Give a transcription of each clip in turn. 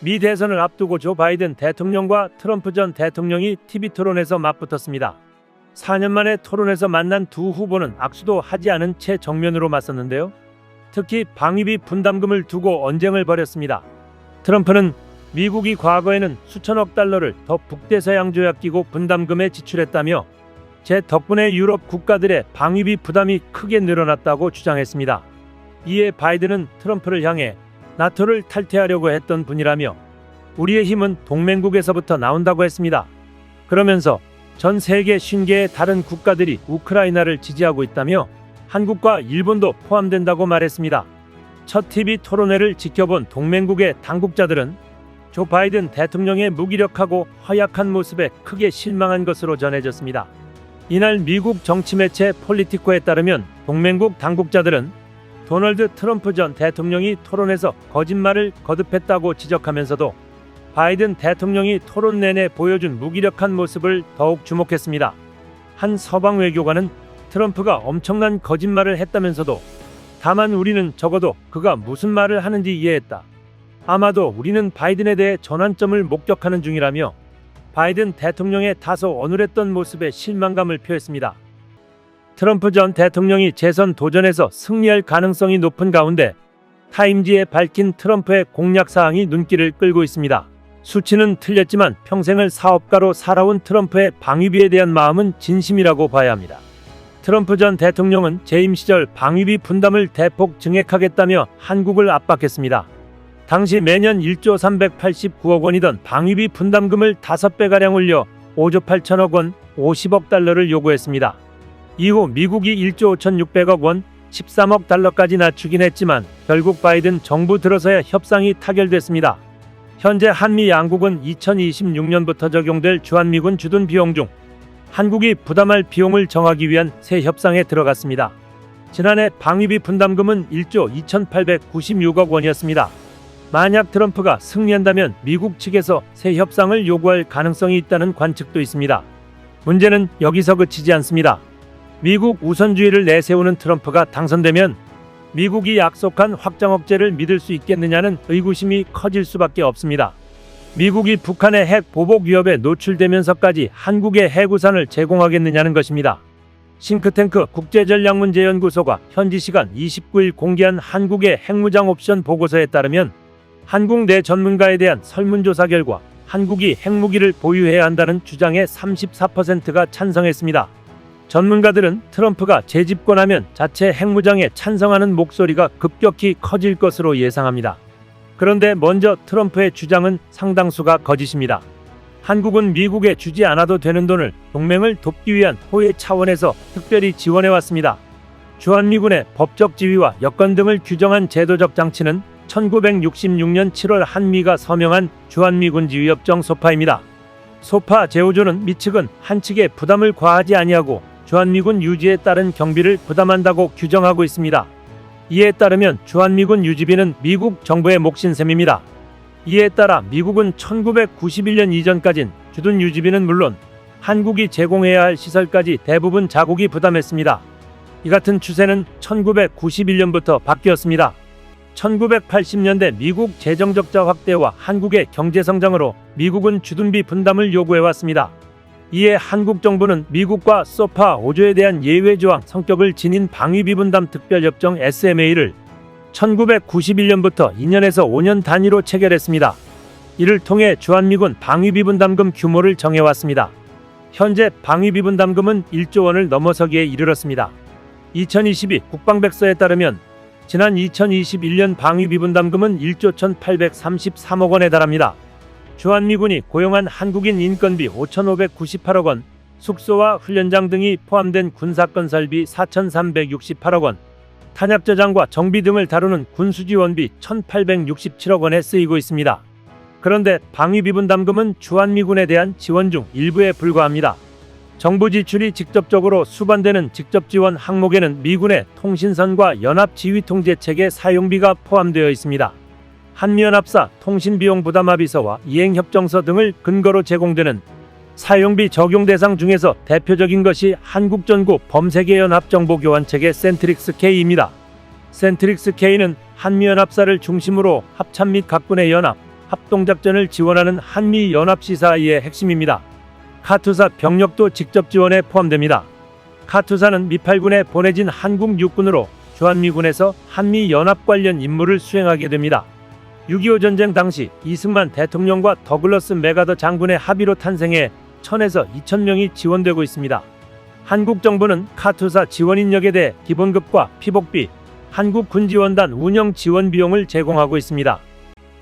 미 대선을 앞두고 조 바이든 대통령과 트럼프 전 대통령이 TV 토론에서 맞붙었습니다. 4년 만에 토론에서 만난 두 후보는 악수도 하지 않은 채 정면으로 맞섰는데요. 특히 방위비 분담금을 두고 언쟁을 벌였습니다. 트럼프는 미국이 과거에는 수천억 달러를 더 북대서양 조약 기구 분담금에 지출했다며 제 덕분에 유럽 국가들의 방위비 부담이 크게 늘어났다고 주장했습니다. 이에 바이든은 트럼프를 향해 나토를 탈퇴하려고 했던 분이라며 우리의 힘은 동맹국에서부터 나온다고 했습니다. 그러면서 전 세계 50개의 다른 국가들이 우크라이나를 지지하고 있다며 한국과 일본도 포함된다고 말했습니다. 첫 TV 토론회를 지켜본 동맹국의 당국자들은 조 바이든 대통령의 무기력하고 허약한 모습에 크게 실망한 것으로 전해졌습니다. 이날 미국 정치 매체 폴리티코에 따르면 동맹국 당국자들은 도널드 트럼프 전 대통령이 토론에서 거짓말을 거듭했다고 지적하면서도 바이든 대통령이 토론 내내 보여준 무기력한 모습을 더욱 주목했습니다. 한 서방 외교관은 트럼프가 엄청난 거짓말을 했다면서도 다만 우리는 적어도 그가 무슨 말을 하는지 이해했다. 아마도 우리는 바이든에 대해 전환점을 목격하는 중이라며 바이든 대통령의 다소 어눌했던 모습에 실망감을 표했습니다. 트럼프 전 대통령이 재선 도전에서 승리할 가능성이 높은 가운데 타임지에 밝힌 트럼프의 공약 사항이 눈길을 끌고 있습니다. 수치는 틀렸지만 평생을 사업가로 살아온 트럼프의 방위비에 대한 마음은 진심이라고 봐야 합니다. 트럼프 전 대통령은 재임 시절 방위비 분담을 대폭 증액하겠다며 한국을 압박했습니다. 당시 매년 1조 389억 원이던 방위비 분담금을 5배가량 올려 5조 8천억 원, 50억 달러를 요구했습니다. 이후 미국이 1조 5,600억 원, 13억 달러까지 낮추긴 했지만 결국 바이든 정부 들어서야 협상이 타결됐습니다. 현재 한미 양국은 2026년부터 적용될 주한미군 주둔 비용 중 한국이 부담할 비용을 정하기 위한 새 협상에 들어갔습니다. 지난해 방위비 분담금은 1조 2,896억 원이었습니다. 만약 트럼프가 승리한다면 미국 측에서 새 협상을 요구할 가능성이 있다는 관측도 있습니다. 문제는 여기서 그치지 않습니다. 미국 우선주의를 내세우는 트럼프가 당선되면 미국이 약속한 확장 억제를 믿을 수 있겠느냐는 의구심이 커질 수밖에 없습니다. 미국이 북한의 핵 보복 위협에 노출되면서까지 한국의 해구산을 제공하겠느냐는 것입니다. 싱크탱크 국제전략문제연구소가 현지 시간 29일 공개한 한국의 핵무장 옵션 보고서에 따르면 한국 내 전문가에 대한 설문조사 결과 한국이 핵무기를 보유해야 한다는 주장에 34%가 찬성했습니다. 전문가들은 트럼프가 재집권하면 자체 핵무장에 찬성하는 목소리가 급격히 커질 것으로 예상합니다. 그런데 먼저 트럼프의 주장은 상당수가 거짓입니다. 한국은 미국에 주지 않아도 되는 돈을 동맹을 돕기 위한 호의 차원에서 특별히 지원해 왔습니다. 주한미군의 법적 지위와 여건 등을 규정한 제도적 장치는 1966년 7월 한미가 서명한 주한미군 지위협정 소파입니다. 소파 제5조는 미측은 한 측에 부담을 과하지 아니하고 주한미군 유지에 따른 경비를 부담한다고 규정하고 있습니다. 이에 따르면 주한미군 유지비는 미국 정부의 몫인 셈입니다. 이에 따라 미국은 1991년 이전까진 주둔 유지비는 물론 한국이 제공해야 할 시설까지 대부분 자국이 부담했습니다. 이 같은 추세는 1991년부터 바뀌었습니다. 1980년대 미국 재정 적자 확대와 한국의 경제 성장으로 미국은 주둔비 분담을 요구해 왔습니다. 이에 한국 정부는 미국과 소파 5조에 대한 예외 조항 성격을 지닌 방위비 분담 특별협정 SMA를 1991년부터 2년에서 5년 단위로 체결했습니다. 이를 통해 주한미군 방위비 분담금 규모를 정해왔습니다. 현재 방위비 분담금은 1조 원을 넘어서기에 이르렀습니다. 2022 국방백서에 따르면 지난 2021년 방위비 분담금은 1조 1,833억 원에 달합니다. 주한미군이 고용한 한국인 인건비 5,598억 원, 숙소와 훈련장 등이 포함된 군사건설비 4,368억 원, 탄약 저장과 정비 등을 다루는 군수지원비 1,867억 원에 쓰이고 있습니다. 그런데 방위비 분담금은 주한미군에 대한 지원 중 일부에 불과합니다. 정부 지출이 직접적으로 수반되는 직접 지원 항목에는 미군의 통신선과 연합 지휘통제 체계 사용비가 포함되어 있습니다. 한미연합사 통신비용 부담합의서와 이행협정서 등을 근거로 제공되는 사용비 적용 대상 중에서 대표적인 것이 한국전구 범세계연합 정보교환체계 센트릭스 K입니다. 센트릭스 K는 한미연합사를 중심으로 합참 및 각군의 연합, 합동작전을 지원하는 한미 연합시사의 핵심입니다. 카투사 병력도 직접 지원에 포함됩니다. 카투사는 미팔군에 보내진 한국 육군으로 주한미군에서 한미 연합 관련 임무를 수행하게 됩니다. 6.25 전쟁 당시 이승만 대통령과 더글러스 메가더 장군의 합의로 탄생해 1000에서 2000명이 지원되고 있습니다. 한국 정부는 카투사 지원 인력에 대해 기본급과 피복비, 한국 군지원단 운영 지원 비용을 제공하고 있습니다.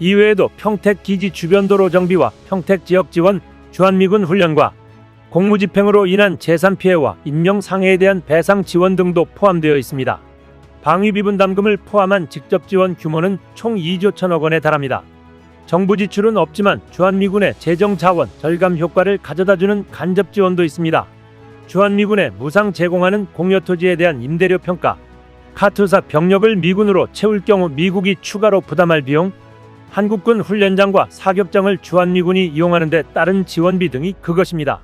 이외에도 평택 기지 주변 도로 정비와 평택 지역 지원, 주한미군 훈련과 공무집행으로 인한 재산 피해와 인명 상해에 대한 배상 지원 등도 포함되어 있습니다. 방위비 분 담금을 포함한 직접 지원 규모는 총 2조 1천억 원에 달합니다. 정부 지출은 없지만 주한미군의 재정 자원 절감 효과를 가져다주는 간접 지원도 있습니다. 주한미군에 무상 제공하는 공여 토지에 대한 임대료 평가, 카투사 병력을 미군으로 채울 경우 미국이 추가로 부담할 비용, 한국군 훈련장과 사격장을 주한미군이 이용하는 데 따른 지원비 등이 그것입니다.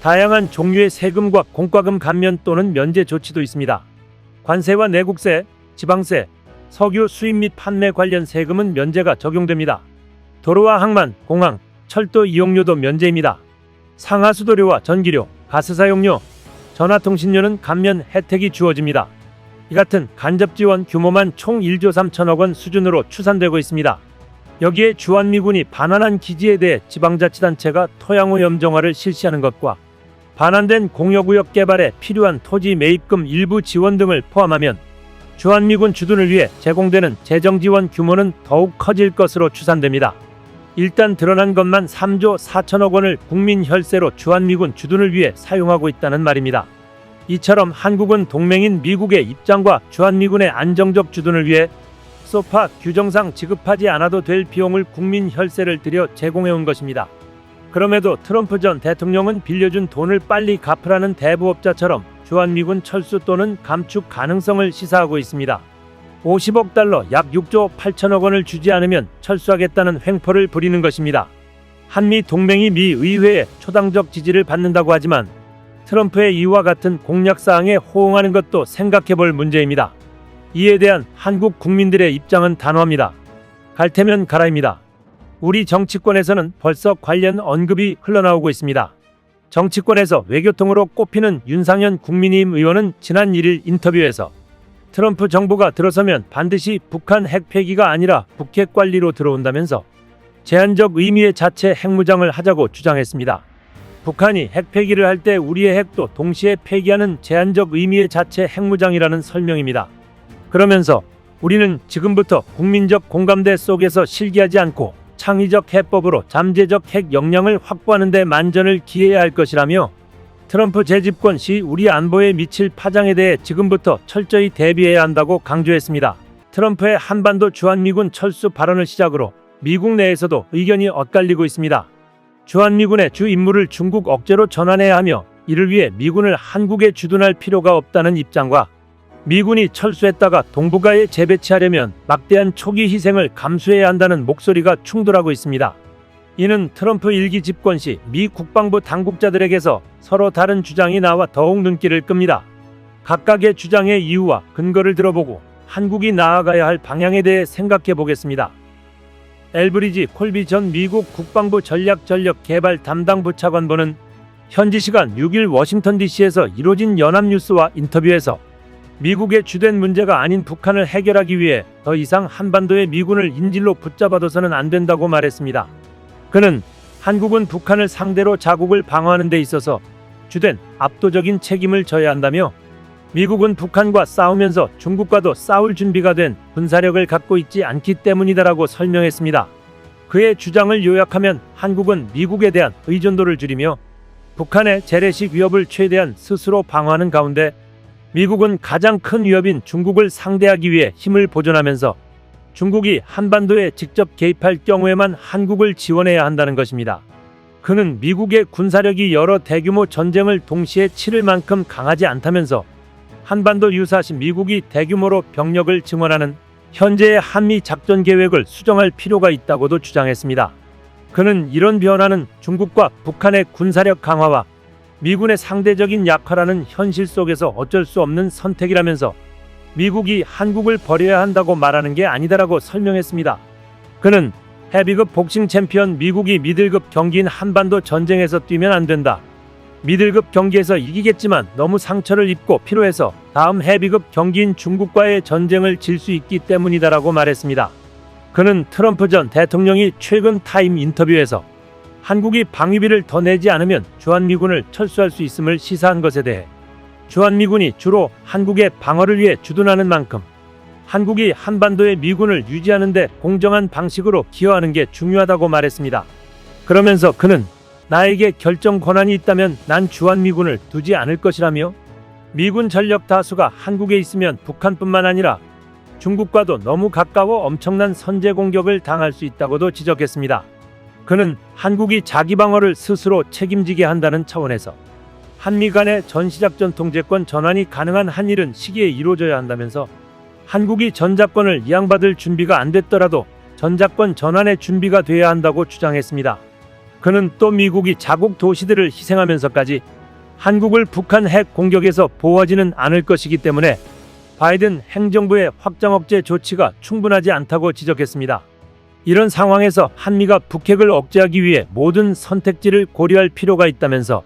다양한 종류의 세금과 공과금 감면 또는 면제 조치도 있습니다. 관세와 내국세, 지방세, 석유 수입 및 판매 관련 세금은 면제가 적용됩니다. 도로와 항만, 공항, 철도 이용료도 면제입니다. 상하수도료와 전기료, 가스 사용료, 전화통신료는 감면 혜택이 주어집니다. 이 같은 간접 지원 규모만 총 1조 3천억 원 수준으로 추산되고 있습니다. 여기에 주한미군이 반환한 기지에 대해 지방자치단체가 토양호 염정화를 실시하는 것과 반환된 공여구역 개발에 필요한 토지 매입금 일부 지원 등을 포함하면 주한미군 주둔을 위해 제공되는 재정 지원 규모는 더욱 커질 것으로 추산됩니다. 일단 드러난 것만 3조 4천억 원을 국민 혈세로 주한미군 주둔을 위해 사용하고 있다는 말입니다. 이처럼 한국은 동맹인 미국의 입장과 주한미군의 안정적 주둔을 위해 소파 규정상 지급하지 않아도 될 비용을 국민 혈세를 들여 제공해온 것입니다. 그럼에도 트럼프 전 대통령은 빌려준 돈을 빨리 갚으라는 대부업자처럼 주한미군 철수 또는 감축 가능성을 시사하고 있습니다. 50억 달러 약 6조 8천억 원을 주지 않으면 철수하겠다는 횡포를 부리는 것입니다. 한미 동맹이 미 의회에 초당적 지지를 받는다고 하지만 트럼프의 이와 같은 공약 사항에 호응하는 것도 생각해 볼 문제입니다. 이에 대한 한국 국민들의 입장은 단호합니다. 갈 테면 가라입니다. 우리 정치권에서는 벌써 관련 언급이 흘러나오고 있습니다. 정치권에서 외교통으로 꼽히는 윤상현 국민의힘 의원은 지난 1일 인터뷰에서 트럼프 정부가 들어서면 반드시 북한 핵 폐기가 아니라 북핵 관리로 들어온다면서 제한적 의미의 자체 핵무장을 하자고 주장했습니다. 북한이 핵 폐기를 할 때 우리의 핵도 동시에 폐기하는 제한적 의미의 자체 핵무장이라는 설명입니다. 그러면서 우리는 지금부터 국민적 공감대 속에서 실기하지 않고 창의적 해법으로 잠재적 핵 역량을 확보하는 데 만전을 기해야 할 것이라며 트럼프 재집권 시 우리 안보에 미칠 파장에 대해 지금부터 철저히 대비해야 한다고 강조했습니다. 트럼프의 한반도 주한미군 철수 발언을 시작으로 미국 내에서도 의견이 엇갈리고 있습니다. 주한미군의 주 임무를 중국 억제로 전환해야 하며 이를 위해 미군을 한국에 주둔할 필요가 없다는 입장과 미군이 철수했다가 동북아에 재배치하려면 막대한 초기 희생을 감수해야 한다는 목소리가 충돌하고 있습니다. 이는 트럼프 일기 집권 시 미 국방부 당국자들에게서 서로 다른 주장이 나와 더욱 눈길을 끕니다. 각각의 주장의 이유와 근거를 들어보고 한국이 나아가야 할 방향에 대해 생각해 보겠습니다. 엘브리지 콜비 전 미국 국방부 전략 전력 개발 담당 부차관보는 현지 시간 6일 워싱턴 DC에서 이뤄진 연합뉴스와 인터뷰에서 미국의 주된 문제가 아닌 북한을 해결하기 위해 더 이상 한반도의 미군을 인질로 붙잡아둬서는 안 된다고 말했습니다. 그는 한국은 북한을 상대로 자국을 방어하는 데 있어서 주된 압도적인 책임을 져야 한다며 미국은 북한과 싸우면서 중국과도 싸울 준비가 된 군사력을 갖고 있지 않기 때문이다라고 설명했습니다. 그의 주장을 요약하면 한국은 미국에 대한 의존도를 줄이며 북한의 재래식 위협을 최대한 스스로 방어하는 가운데 미국은 가장 큰 위협인 중국을 상대하기 위해 힘을 보존하면서 중국이 한반도에 직접 개입할 경우에만 한국을 지원해야 한다는 것입니다. 그는 미국의 군사력이 여러 대규모 전쟁을 동시에 치를 만큼 강하지 않다면서 한반도 유사시 미국이 대규모로 병력을 증원하는 현재의 한미 작전 계획을 수정할 필요가 있다고도 주장했습니다. 그는 이런 변화는 중국과 북한의 군사력 강화와 미군의 상대적인 약화라는 현실 속에서 어쩔 수 없는 선택이라면서 미국이 한국을 버려야 한다고 말하는 게 아니다라고 설명했습니다. 그는 헤비급 복싱 챔피언 미국이 미들급 경기인 한반도 전쟁에서 뛰면 안 된다. 미들급 경기에서 이기겠지만 너무 상처를 입고 피로해서 다음 헤비급 경기인 중국과의 전쟁을 질 수 있기 때문이다라고 말했습니다. 그는 트럼프 전 대통령이 최근 타임 인터뷰에서 한국이 방위비를 더 내지 않으면 주한미군을 철수할 수 있음을 시사한 것에 대해 주한미군이 주로 한국의 방어를 위해 주둔하는 만큼 한국이 한반도의 미군을 유지하는 데 공정한 방식으로 기여하는 게 중요하다고 말했습니다. 그러면서 그는 나에게 결정 권한이 있다면 난 주한미군을 두지 않을 것이라며 미군 전력 다수가 한국에 있으면 북한뿐만 아니라 중국과도 너무 가까워 엄청난 선제 공격을 당할 수 있다고도 지적했습니다. 그는 한국이 자기 방어를 스스로 책임지게 한다는 차원에서 한미 간의 전시작전 통제권 전환이 가능한 한일은 시기에 이루어져야 한다면서 한국이 전작권을 이양받을 준비가 안 됐더라도 전작권 전환의 준비가 돼야 한다고 주장했습니다. 그는 또 미국이 자국 도시들을 희생하면서까지 한국을 북한 핵 공격에서 보호하지는 않을 것이기 때문에 바이든 행정부의 확장 억제 조치가 충분하지 않다고 지적했습니다. 이런 상황에서 한미가 북핵을 억제하기 위해 모든 선택지를 고려할 필요가 있다면서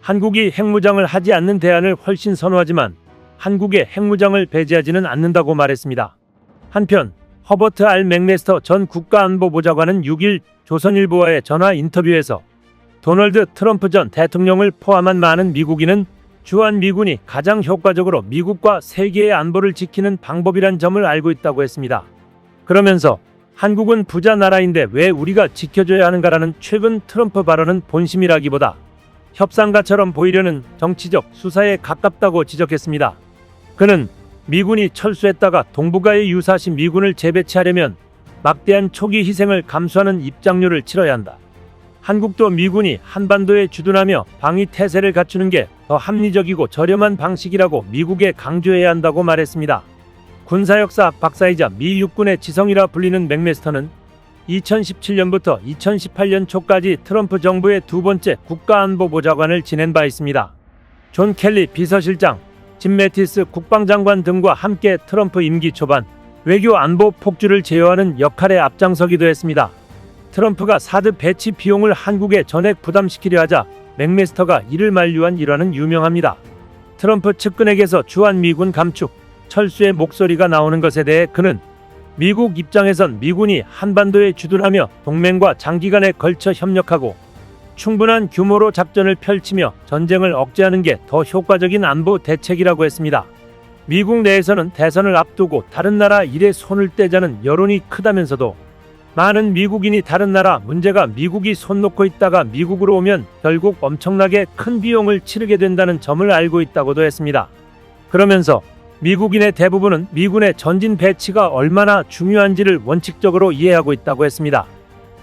한국이 핵무장을 하지 않는 대안을 훨씬 선호하지만 한국의 핵무장을 배제하지는 않는다고 말했습니다. 한편 허버트 알 맥메스터 전 국가안보보좌관은 6일 조선일보와의 전화 인터뷰에서 도널드 트럼프 전 대통령을 포함한 많은 미국인은 주한 미군이 가장 효과적으로 미국과 세계의 안보를 지키는 방법이란 점을 알고 있다고 했습니다. 그러면서 한국은 부자 나라인데 왜 우리가 지켜줘야 하는가라는 최근 트럼프 발언은 본심이라기보다 협상가처럼 보이려는 정치적 수사에 가깝다고 지적했습니다. 그는 미군이 철수했다가 동북아에 유사시 미군을 재배치하려면 막대한 초기 희생을 감수하는 입장료를 치러야 한다. 한국도 미군이 한반도에 주둔하며 방위 태세를 갖추는 게 더 합리적이고 저렴한 방식이라고 미국에 강조해야 한다고 말했습니다. 군사역사학 박사이자 미 육군의 지성이라 불리는 맥메스터는 2017년부터 2018년 초까지 트럼프 정부의 두 번째 국가안보보좌관을 지낸 바 있습니다. 존 켈리 비서실장, 짐 매티스 국방장관 등과 함께 트럼프 임기 초반 외교 안보 폭주를 제어하는 역할에 앞장서기도 했습니다. 트럼프가 사드 배치 비용을 한국에 전액 부담시키려 하자 맥메스터가 이를 만류한 일화는 유명합니다. 트럼프 측근에게서 주한 미군 감축, 철수의 목소리가 나오는 것에 대해 그는 미국 입장에선 미군이 한반도에 주둔하며 동맹과 장기간에 걸쳐 협력하고 충분한 규모로 작전을 펼치며 전쟁을 억제하는 게 더 효과적인 안보 대책이라고 했습니다. 미국 내에서는 대선을 앞두고 다른 나라 일에 손을 떼자는 여론이 크다면서도 많은 미국인이 다른 나라 문제가 미국이 손 놓고 있다가 미국으로 오면 결국 엄청나게 큰 비용을 치르게 된다는 점을 알고 있다고도 했습니다. 그러면서 미국인의 대부분은 미군의 전진 배치가 얼마나 중요한지를 원칙적으로 이해하고 있다고 했습니다.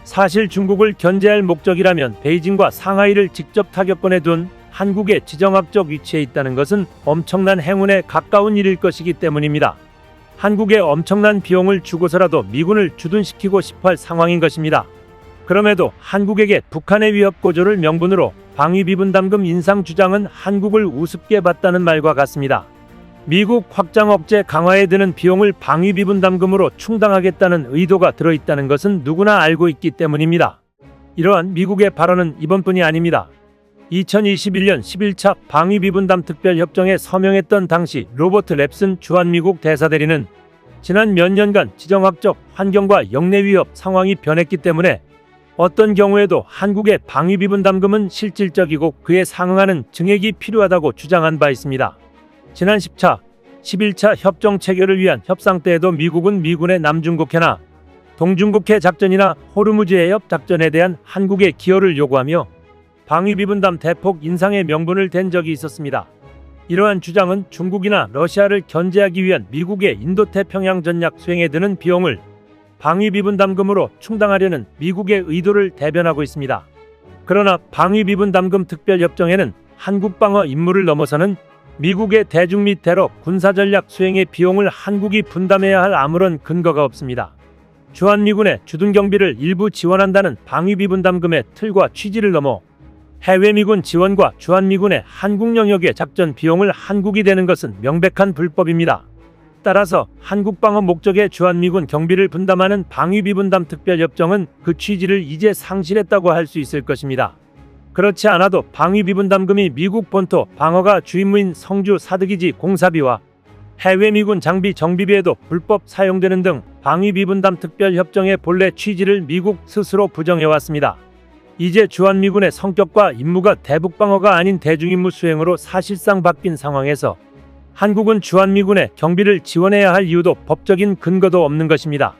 사실 중국을 견제할 목적이라면 베이징과 상하이를 직접 타격권에 둔 한국의 지정학적 위치에 있다는 것은 엄청난 행운에 가까운 일일 것이기 때문입니다. 한국에 엄청난 비용을 주고서라도 미군을 주둔시키고 싶어 할 상황인 것입니다. 그럼에도 한국에게 북한의 위협 고조를 명분으로 방위 비분담금 인상 주장은 한국을 우습게 봤다는 말과 같습니다. 미국 확장 억제 강화에 드는 비용을 방위 비 분담금으로 충당하겠다는 의도가 들어있다는 것은 누구나 알고 있기 때문입니다. 이러한 미국의 발언은 이번뿐이 아닙니다. 2021년 11차 방위 비 분담 특별협정에 서명했던 당시 로버트 랩슨 주한미국 대사대리는 지난 몇 년간 지정학적 환경과 영내 위협 상황이 변했기 때문에 어떤 경우에도 한국의 방위 비 분담금은 실질적이고 그에 상응하는 증액이 필요하다고 주장한 바 있습니다. 지난 10차, 11차 협정 체결을 위한 협상 때에도 미국은 미군의 남중국해나 동중국해 작전이나 호르무즈 해협 작전에 대한 한국의 기여를 요구하며 방위 비 분담 대폭 인상의 명분을 댄 적이 있었습니다. 이러한 주장은 중국이나 러시아를 견제하기 위한 미국의 인도태평양 전략 수행에 드는 비용을 방위 비 분담금으로 충당하려는 미국의 의도를 대변하고 있습니다. 그러나 방위 비 분담금 특별협정에는 한국 방어 임무를 넘어서는 미국의 대중 및 대러 군사전략 수행의 비용을 한국이 분담해야 할 아무런 근거가 없습니다. 주한미군의 주둔 경비를 일부 지원한다는 방위비 분담금의 틀과 취지를 넘어 해외 미군 지원과 주한미군의 한국 영역의 작전 비용을 한국이 되는 것은 명백한 불법입니다. 따라서 한국 방어 목적의 주한미군 경비를 분담하는 방위비 분담 특별협정은 그 취지를 이제 상실했다고 할 수 있을 것입니다. 그렇지 않아도 방위 비분 담금이 미국 본토 방어가 주임무인 성주 사드기지 공사비와 해외 미군 장비 정비비에도 불법 사용되는 등 방위 비분담 특별 협정의 본래 취지를 미국 스스로 부정해 왔습니다. 이제 주한 미군의 성격과 임무가 대북 방어가 아닌 대중 임무 수행으로 사실상 바뀐 상황에서 한국은 주한 미군의 경비를 지원해야 할 이유도 법적인 근거도 없는 것입니다.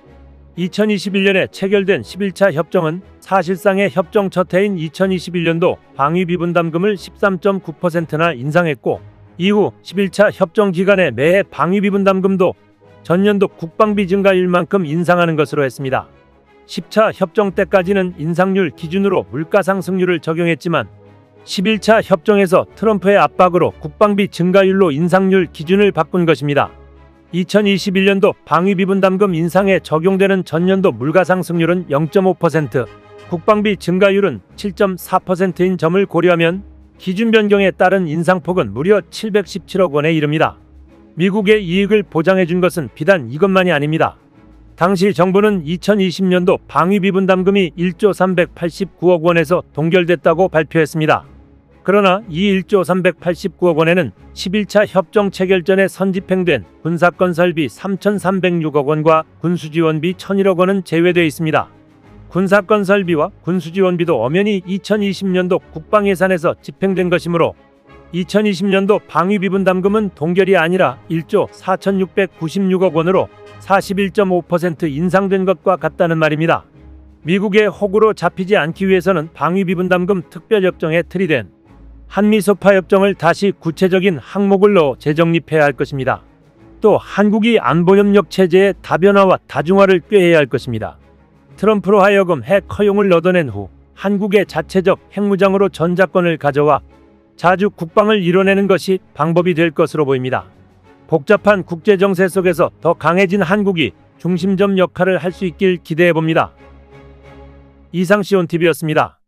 2021년에 체결된 11차 협정은 사실상의 협정 첫 해인 2021년도 방위비분담금을 13.9%나 인상했고 이후 11차 협정 기간에 매해 방위비분담금도 전년도 국방비 증가일 만큼 인상하는 것으로 했습니다. 10차 협정 때까지는 인상률 기준으로 물가상승률을 적용했지만 11차 협정에서 트럼프의 압박으로 국방비 증가율로 인상률 기준을 바꾼 것입니다. 2021년도 방위비분담금 인상에 적용되는 전년도 물가상승률은 0.5%, 국방비 증가율은 7.4%인 점을 고려하면 기준 변경에 따른 인상폭은 무려 717억 원에 이릅니다. 미국의 이익을 보장해 준 것은 비단 이것만이 아닙니다. 당시 정부는 2020년도 방위비 분담금이 1조 389억 원에서 동결됐다고 발표했습니다. 그러나 이 1조 389억 원에는 11차 협정 체결 전에 선집행된 군사건설비 3,306억 원과 군수지원비 1,001억 원은 제외되어 있습니다. 군사건설비와 군수지원비도 엄연히 2020년도 국방예산에서 집행된 것이므로 2020년도 방위비분 담금은 동결이 아니라 1조 4,696억 원으로 41.5% 인상된 것과 같다는 말입니다. 미국의 호구로 잡히지 않기 위해서는 방위비분 담금 특별협정에 틀이된 한미소파 협정을 다시 구체적인 항목을 넣어 재정립해야 할 것입니다. 또 한국이 안보협력 체제의 다변화와 다중화를 꾀해야 할 것입니다. 트럼프로 하여금 핵 허용을 얻어낸 후 한국의 자체적 핵무장으로 전자권을 가져와 자주 국방을 이뤄내는 것이 방법이 될 것으로 보입니다. 복잡한 국제 정세 속에서 더 강해진 한국이 중심점 역할을 할 수 있길 기대해 봅니다. 이상 시온 TV였습니다.